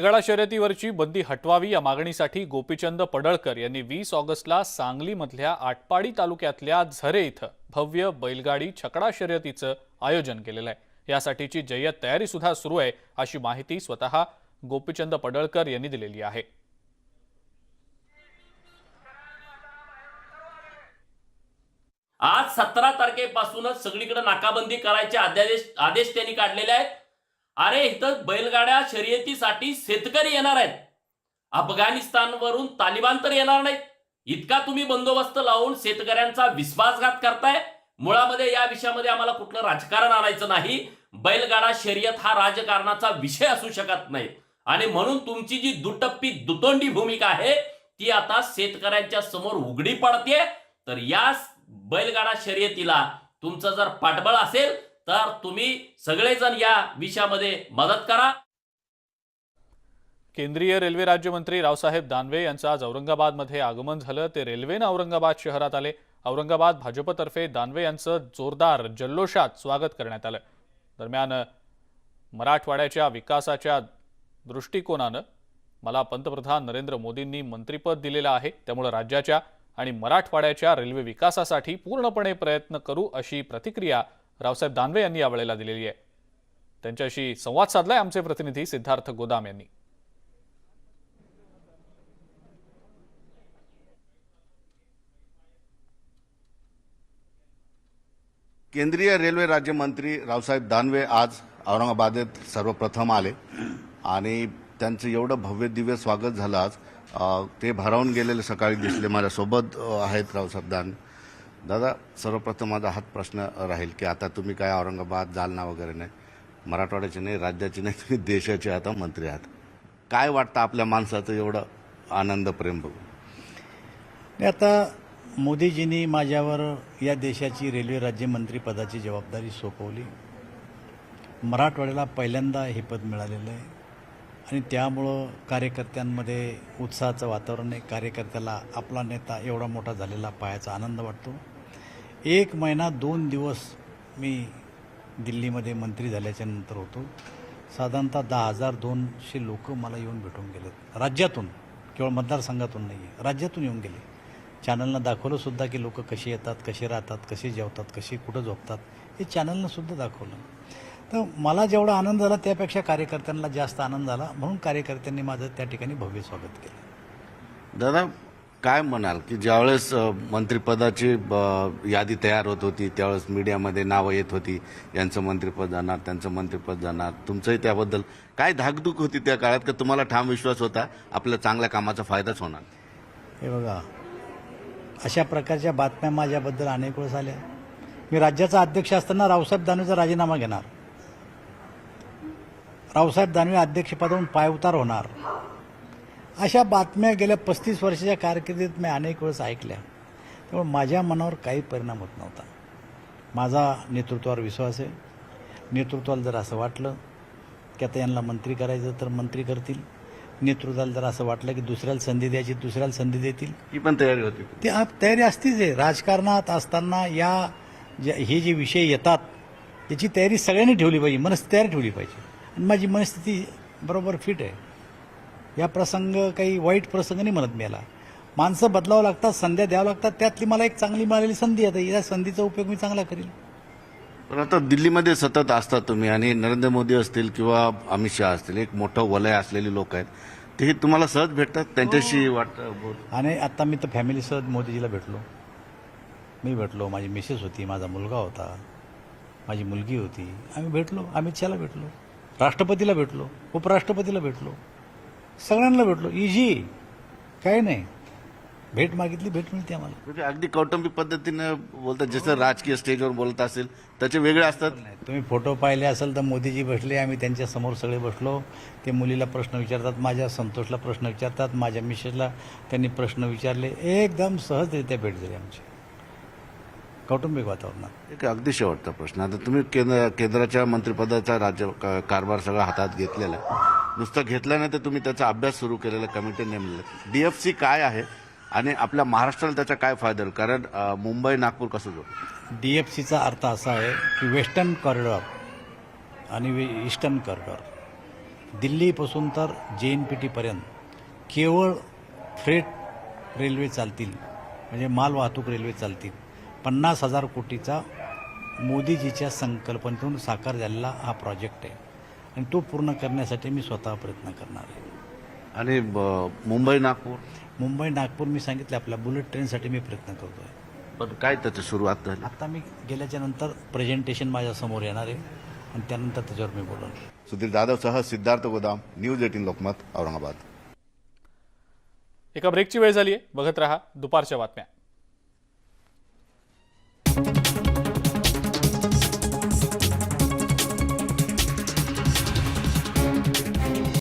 गडा शर्यतीवरची बंदी हटवावी या मागणीसाठी गोपीचंद पडळकर यांनी वीस ऑगस्टला सांगलीमधल्या आटपाडी तालुक्यातल्या झरे इथं भव्य बैलगाडी छकडा शर्यतीचं आयोजन केलेलं आहे. यासाठीची जय्यत तयारी सुद्धा सुरू आहे अशी माहिती स्वतः गोपीचंद पडळकर यांनी दिलेली आहे. आज सतरा तारखेपासूनच सगळीकडे नाकाबंदी करायचे अध्यादेश आदेश त्यांनी काढलेले आहेत. अरे इथं बैलगाड्या शर्यतीसाठी शेतकरी येणार आहेत. अफगाणिस्तानवरून तालिबान तर येणार नाहीत. इतका तुम्ही बंदोबस्त लावून शेतकऱ्यांचा विश्वासघात करताय. मुळामध्ये या विषयामध्ये आम्हाला कुठलं राजकारण आणायचं नाही. बैलगाडा शर्यत हा राजकारणाचा विषय असू शकत नाही. आणि म्हणून तुमची जी दुटप्पी दुतोंडी भूमिका आहे ती आता शेतकऱ्यांच्या समोर उघडी पडते तर या बैलगाडा शर्यतीला तुमचं जर पाठबळ असेल तर तुम्ही सगळेजण या विषयामध्ये मदत करा. केंद्रीय रेल्वे राज्यमंत्री रावसाहेब दानवे यांचं आज औरंगाबादमध्ये आगमन झालं. ते रेल्वेनं औरंगाबाद शहरात आले. औरंगाबाद भाजपतर्फे दानवे यांचं जोरदार जल्लोषात स्वागत करण्यात आलं. दरम्यान मराठवाड्याच्या विकासाच्या दृष्टिकोनानं मला पंतप्रधान नरेंद्र मोदींनी मंत्रिपद दिलेलं आहे. त्यामुळं राज्याच्या आणि मराठवाड्याच्या रेल्वे विकासासाठी पूर्णपणे प्रयत्न करू अशी प्रतिक्रिया रावसाहेब दानवे यांनी यावेळेला दिलेली आहे. त्यांच्याशी संवाद साधलाय आमचे प्रतिनिधी सिद्धार्थ गोदाम यांनी. केंद्रीय रेल्वे राज्यमंत्री रावसाहेब दानवे आज औरंगाबादेत सर्वप्रथम आले. आणि त्यांचं एवढं भव्य दिव्य स्वागत झालं आज. ते भारावून गेलेले सकाळी दिसले. माझ्यासोबत आहेत रावसाहेब दानवे. दादा सर्वप्रथम माझा हात प्रश्न राहील की आता तुम्ही काय औरंगाबाद जालना वगैरे नाही मराठवाड्याचे नाही राज्याचे नाही तुम्ही देशाचे आता मंत्री आहात. काय वाटतं आपल्या माणसाचं एवढं आनंद प्रेम बघून? आणि आता मोदीजींनी माझ्यावर या देशाची रेल्वे राज्यमंत्री पदाची जबाबदारी सोपवली. मराठवाड्याला पहिल्यांदा हे पद मिळालेलं आहे. आणि त्यामुळं कार्यकर्त्यांमध्ये उत्साहाचं वातावरण आहे. कार्यकर्त्याला आपला नेता एवढा मोठा झालेला पाहायचा आनंद वाटतो. एक महिना दोन दिवस मी दिल्लीमध्ये मंत्री झाल्याच्यानंतर होतो. साधारणतः दहा हजार दोनशे लोक मला येऊन भेटून गेलेत. राज्यातून केवळ मतदारसंघातून नाही आहे राज्यातून येऊन गेले. चॅनलनं दाखवलं सुद्धा की लोक कसे येतात कसे राहतात कसे जेवतात कसे कुठं झोपतात हे चॅनलनंसुद्धा दाखवलं. तर मला जेवढा आनंद झाला त्यापेक्षा कार्यकर्त्यांना जास्त आनंद झाला. म्हणून कार्यकर्त्यांनी माझं त्या ठिकाणी भव्य स्वागत केलं. दादा काय म्हणाल की ज्यावेळेस मंत्रिपदाची ब, यादी तयार होत होती त्यावेळेस मीडियामध्ये नावं येत होती यांचं मंत्रिपद जाणार त्यांचं मंत्रिपद जाणार तुमचंही त्याबद्दल काय धाकधूक होती त्या काळात? का तुम्हाला ठाम विश्वास होता आपल्या चांगल्या कामाचा फायदाच होणार? हे बघा अशा प्रकारच्या बातम्या माझ्याबद्दल अनेक वेळेस आल्या. मी राज्याचा अध्यक्ष असताना रावसाहेब दानवेचा राजीनामा घेणार. रावसाहेब दानवे अध्यक्षपदावरून पायउतार होणार. अशा बातम्या गेल्या पस्तीस वर्षाच्या कारकिर्दीत मी अनेक वेळेस ऐकल्या. त्यामुळे माझ्या मनावर काही परिणाम होत नव्हता. माझा नेतृत्वावर विश्वास आहे. नेतृत्वाला जर असं वाटलं की आता यांना मंत्री करायचं तर मंत्री करतील. नेतृत्वाला जर असं वाटलं की दुसऱ्याला संधी द्यायची दुसऱ्याला संधी देतील. ही पण तयारी होती. ते तयारी असतीच आहे. राजकारणात असताना या ज्या हे जे विषय येतात त्याची तयारी सगळ्यांनी ठेवली पाहिजे. मनस्थिती तयार ठेवली पाहिजे. माझी मनस्थिती बरोबर फिट आहे. या प्रसंग काही वाईट प्रसंग नाही म्हणत मी याला. माणसं बदलावं लागतात संध्या द्यावं लागतात त्यातली मला एक चांगली मिळालेली संधी आहे. या संधीचा उपयोग मी चांगला करेल पण आता दिल्लीमध्ये सतत असतात तुम्ही आणि नरेंद्र मोदी असतील किंवा अमित शहा असतील एक मोठं वलय असलेली लोक आहेत. ते तुम्हाला सहज भेटतात? त्यांच्याशी वाटतं बोल- आणि आता मी तर फॅमिलीसह मोदीजीला भेटलो. मी भेटलो माझी मिसेस होती माझा मुलगा होता माझी मुलगी होती. आम्ही भेटलो अमित शहाला भेटलो. राष्ट्रपतीला भेटलो उपराष्ट्रपतीला भेटलो सगळ्यांना भेटलो. इझी काय नाही. भेट मागितली भेट मिळते आम्हाला. म्हणजे अगदी कौटुंबिक पद्धतीने बोलतात जसं राजकीय स्टेजवर बोलत असेल त्याचे वेगळे असतात. तुम्ही फोटो पाहिले असेल तर मोदीजी बसले आम्ही त्यांच्यासमोर सगळे बसलो. ते मुलीला प्रश्न विचारतात माझ्या संतोषला प्रश्न विचारतात माझ्या मिसेसला त्यांनी प्रश्न विचारले. एकदम सहजरित्या भेट झाली आमची. कौटुंबिक वातावरणात. एक अगदी शेवटचा प्रश्न. आता तुम्ही केंद्र केंद्राच्या मंत्रिपदाचा राज्य का- कारभार सगळा हातात घेतलेला आहे. नुसतं घेतलं नाही तर तुम्ही त्याचा अभ्यास सुरू केलेला कमिटी नेमलेलं डीएफसी काय आहे आणि आपल्या महाराष्ट्राला त्याचा काय फायदा होईल? कारण अं, मुंबई नागपूर कसं जोड डी एफ सीचा अर्थ असा आहे की वेस्टर्न कॉरिडॉर आणि वे ईस्टर्न कॉरिडॉर. दिल्लीपासून तर जे एन पी टीपर्यंत केवळ फ्रेट रेल्वे चालतील म्हणजे माल वाहतूक रेल्वे चालतील. पन्नास हजार कोटीचा मोदीजीच्या संकल्पनेतून साकार झालेला हा प्रोजेक्ट आहे. आणि तो पूर्ण करण्यासाठी मी स्वतः प्रयत्न करणार आहे. आणि ब- मुंबई नागपूर? मुंबई नागपूर मी सांगितलं आपल्या बुलेट ट्रेनसाठी मी प्रयत्न करतो आहे पण काय त्याची सुरुवात झाली? आत्ता मी गेल्याच्यानंतर प्रेझेंटेशन माझ्यासमोर येणार आहे. आणि त्यानंतर त्याच्यावर मी बोलणार सुधीर जाधवसह सिद्धार्थ गोदाम न्यूज एटीन लोकमत औरंगाबाद. एका ब्रेकची वेळ झाली आहे बघत रहा दुपारच्या बातम्या.